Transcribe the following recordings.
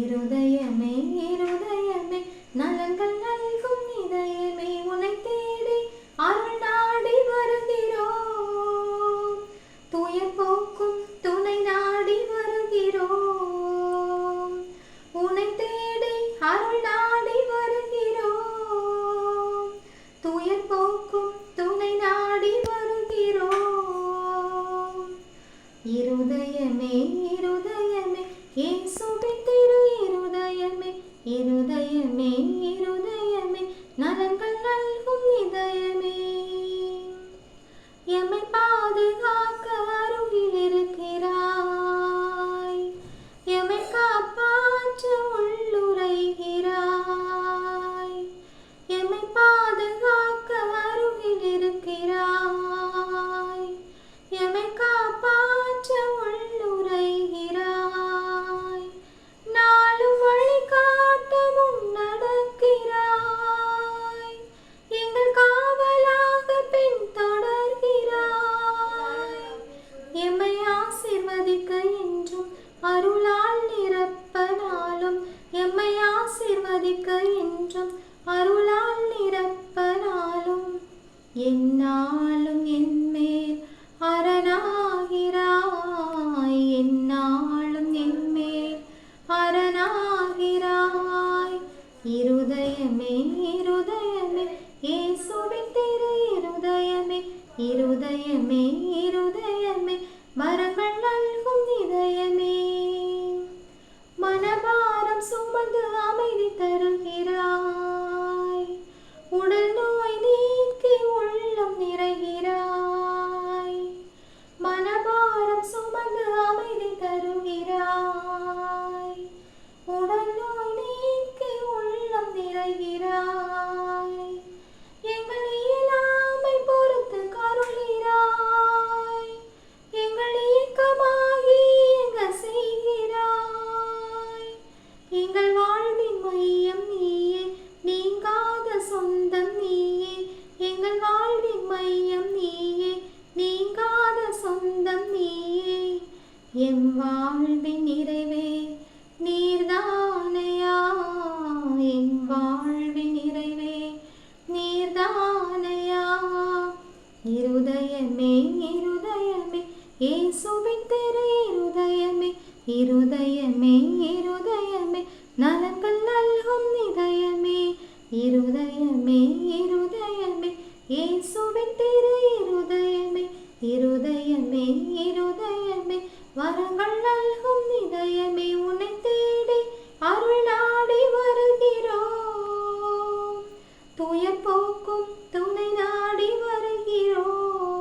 இருதயமே இருதயமே நலங்கள் நல்கும் இதயமே உனை தேடி அருள் நாடி வருகிறோம். துயர் போக்கும் துணை நாடி வருகிறோம். உனை தேடி அருள் நாடி வருகிறோம். துயர் போக்கும் துணை நாடி வருகிறோம். இருதயமே இருதயமே ஏசுவின் திரு இருதயமே இருதயமே இருதயமே நலன் அருளால் நிரப்பனாலும் எம்மை ஆசிர்வதிக்க என்றும் அருளால் நிரப்பனாலும் என் சுமந்து அமைதி தருகிறாய் மையம் நீயே நீங்காத சொந்தம் நீயே. எம் வாழ்வின் நிறைவே நீர்தானையா? என் வாழ்வின் நிறைவே நீர்தானையா? இருதயமே இருதயமே இயேசுவின் திரு இருதயமே இருதயமே இருதயமே நலங்கள் நல்கும் இதயமே. இருதயமே இரு இயேசுவின் திரு இருதயமே இருதயமே இருதயமே வரங்கள் நல்கும் இதயமே உன்னை தேடி அருள் நாடி வருகிறோம். துயர் போக்கும் துணை நாடி வருகிறோம்.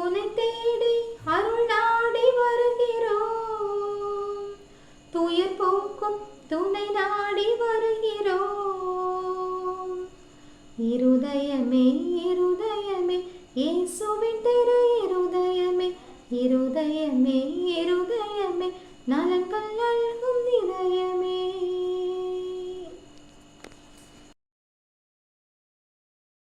உன்னை தேடி அருள் நாடி வருகிறோம். துயர் போக்கும் துணை நாடி வருகிறோம். இருதய இருதயமே இருதயமே இயேசுவின் திரு இருதயமே இருதயமே இருதயமே நல